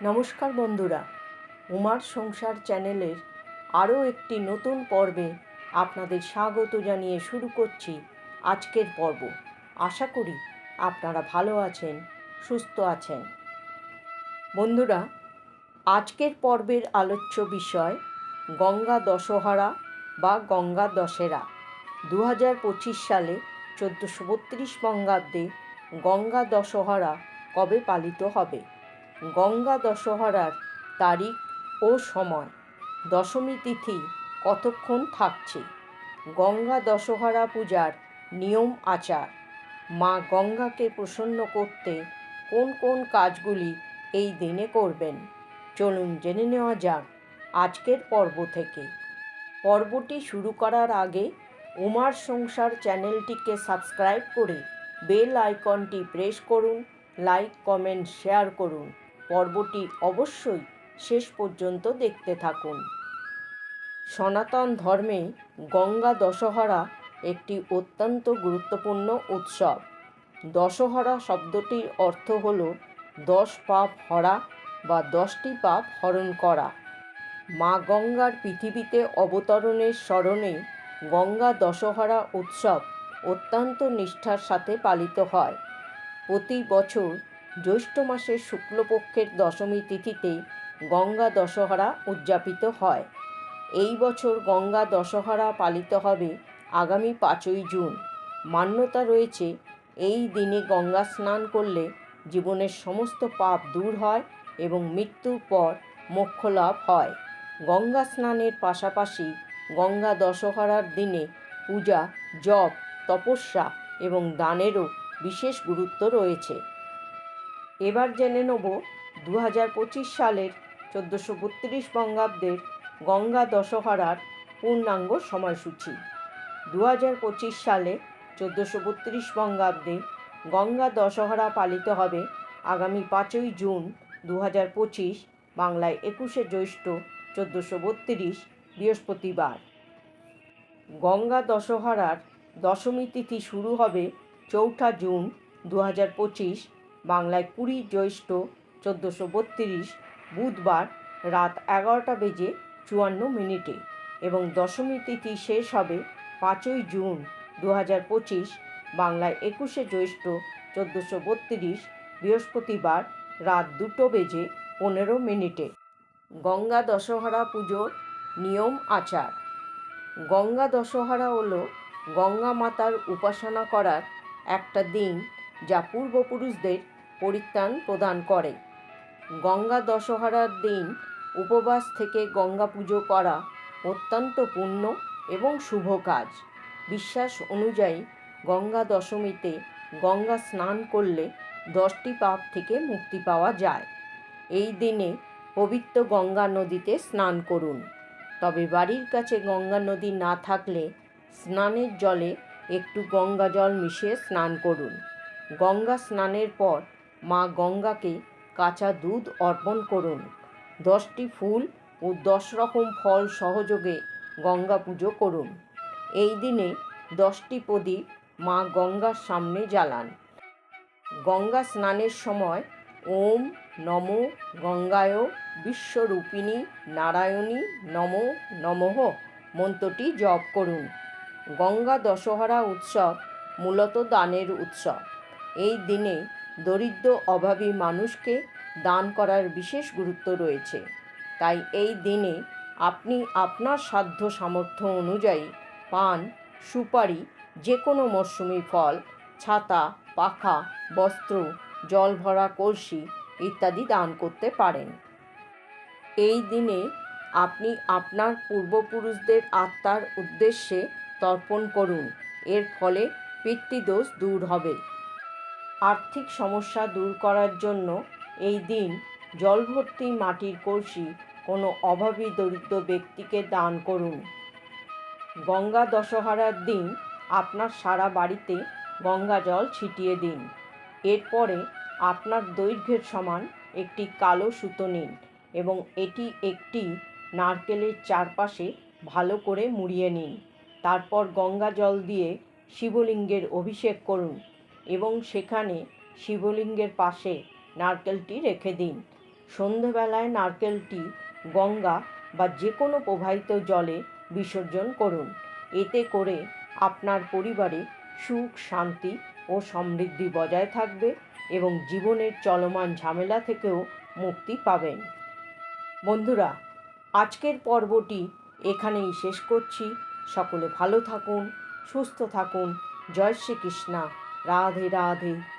নমস্কার বন্ধুরা, উমার সংসার চ্যানেলের আরও একটি নতুন পর্বে আপনাদের স্বাগত জানিয়ে শুরু করছি আজকের পর্ব। আশা করি আপনারা ভালো আছেন, সুস্থ আছেন। বন্ধুরা, আজকের পর্বের আলোচ্য বিষয় গঙ্গা দশহরা বা গঙ্গা দশেরা। দু হাজার পঁচিশ সালে চোদ্দোশো বত্রিশ বঙ্গাব্দে গঙ্গা দশহরা কবে পালিত হবে? গঙ্গা দশহরার তারিখ ও সময়। দশমী তিথি কতক্ষণ থাকছে? গঙ্গা দশহরা পূজার নিয়ম আচার। মা গঙ্গাকে প্রসন্ন করতে কোন কোন কাজগুলি এই দিনে করবেন? চলুন জেনে নেওয়া যাক আজকের পর্ব থেকে। পর্বটি শুরু করার আগে উমার সংসার চ্যানেলটিকে সাবস্ক্রাইব করে বেল আইকনটি প্রেস করুন, লাইক, কমেন্ট, শেয়ার করুন। পর্বটি অবশ্যই শেষ পর্যন্ত দেখতে থাকুন। সনাতন ধর্মে গঙ্গা দশহরা একটি অত্যন্ত গুরুত্বপূর্ণ উৎসব। দশহরা শব্দটির অর্থ হল দশ পাপ হরা বা দশটি পাপ হরণ করা। মা গঙ্গার পৃথিবীতে অবতরণের স্মরণে গঙ্গা দশহরা উৎসব অত্যন্ত নিষ্ঠার সাথে পালিত হয়। প্রতি বছর জ্যৈষ্ঠ মাসের শুক্লপক্ষের দশমী তিথিতে গঙ্গা দশহরা উদযাপিত হয়। এই বছর গঙ্গা দশহরা পালিত হবে আগামী পাঁচই জুন। মান্যতা রয়েছে, এই দিনে গঙ্গা স্নান করলে জীবনের সমস্ত পাপ দূর হয় এবং মৃত্যুর পর মোক্ষ লাভ হয়। গঙ্গা স্নানের পাশাপাশি গঙ্গা দশহরার দিনে পূজা, জপ, তপস্যা এবং দানেরও বিশেষ গুরুত্ব রয়েছে। এবার জেনে নেব দু হাজার পঁচিশ সালের চোদ্দোশো বত্রিশ বঙ্গাব্দের গঙ্গা দশহরার পূর্ণাঙ্গ সময়সূচি। দু হাজার পঁচিশ সালে চোদ্দোশো বত্রিশ বঙ্গাব্দে গঙ্গা দশহরা পালিত হবে আগামী পাঁচই জুন দু হাজার পঁচিশ, বাংলায় একুশে জ্যৈষ্ঠ চোদ্দোশো বত্রিশ, বৃহস্পতিবার। গঙ্গা দশহরার দশমী তিথি শুরু হবে চৌঠা জুন দু হাজার পঁচিশ বাংলায় কুড়ি জ্যৈষ্ঠ চোদ্দোশো বত্রিশ বুধবার রাত এগারোটা বেজে চুয়ান্ন মিনিটে এবং দশমী তিথি শেষ হবে পাঁচই জুন দু হাজার পঁচিশ বাংলায় একুশে জ্যৈষ্ঠ চোদ্দোশো বত্রিশ বৃহস্পতিবার রাত দুটো বেজে পনেরো মিনিটে। গঙ্গা দশহরা পুজোর নিয়ম আচার। গঙ্গা দশহরা হল গঙ্গা মাতার উপাসনা করার একটা দিন যা পূর্বপুরুষদের পরিত্রাণ প্রদান করে। গঙ্গা দশহরার দিন উপবাস থেকে গঙ্গা পুজো করা অত্যন্ত পূর্ণ এবং শুভ কাজ। বিশ্বাস অনুযায়ী গঙ্গা দশমীতে গঙ্গা স্নান করলে দশটি পাপ থেকে মুক্তি পাওয়া যায়। এই দিনে পবিত্র গঙ্গা নদীতে স্নান করুন। তবে বাড়ির কাছে গঙ্গা নদী না থাকলে স্নানের জলে একটু গঙ্গা জল মিশিয়ে স্নান করুন। গঙ্গা স্নানের পর মা গঙ্গাকে কাঁচা দুধ অর্পণ করুন। দশটি ফুল ও দশ রকম ফল সহযোগে গঙ্গা পুজো করুন। এই দিনে দশটি প্রদীপ মা গঙ্গার সামনে জ্বালান। গঙ্গা স্নানের সময় ওম নম গঙ্গায় বিশ্বরূপিণী নারায়ণী নম নমঃ মন্ত্রটি জপ করুন। গঙ্গা দশহরা উৎসব মূলত দানের উৎসব। এই দিনে দরিদ্র অভাবী মানুষকে দান করার বিশেষ গুরুত্ব রয়েছে। তাই এই দিনে আপনি আপনার সাধ্য সামর্থ্য অনুযায়ী পান, সুপারি যে কোনো মরশুমি ফল, ছাতা, পাখা, বস্ত্র, জল ভরা কলসি ইত্যাদি দান করতে পারেন। এই দিনে আপনি আপনার পূর্বপুরুষদের আত্মার উদ্দেশ্যে তর্পণ করুন। এর ফলে পিতৃদোষ দূর হবে। আর্থিক সমস্যা দূর করার জন্য এই দিন জলভর্তি মাটির কলসি কোনো অভাবী দরিদ্র ব্যক্তিকে দান করুন। গঙ্গা দশহরার দিন আপনার সারা বাড়িতে গঙ্গা জল ছিটিয়ে দিন। এরপরে আপনার দৈর্ঘ্যের সমান একটি কালো সুতো নিন এবং এটি একটি নারকেলের চারপাশে ভালো করে মুড়িয়ে নিন। তারপর গঙ্গা জল দিয়ে শিবলিঙ্গের অভিষেক করুন। এবং সেখানে শিবলিঙ্গের পাশে নারকেলটি রেখে দিন। সন্ধেবেলায় নারকেলটি গঙ্গা বা যে কোনো প্রবাহিত জলে বিসর্জন করুন। এতে করে আপনার পরিবারে সুখ, শান্তি ও সমৃদ্ধি বজায় থাকবে এবং জীবনের চলমান ঝামেলা থেকেও মুক্তি পাবেন। বন্ধুরা, আজকের পর্বটি এখানেই শেষ করছি। সকলে ভালো থাকুন, সুস্থ থাকুন। জয় শ্রীকৃষ্ণা। রাধে রাধে।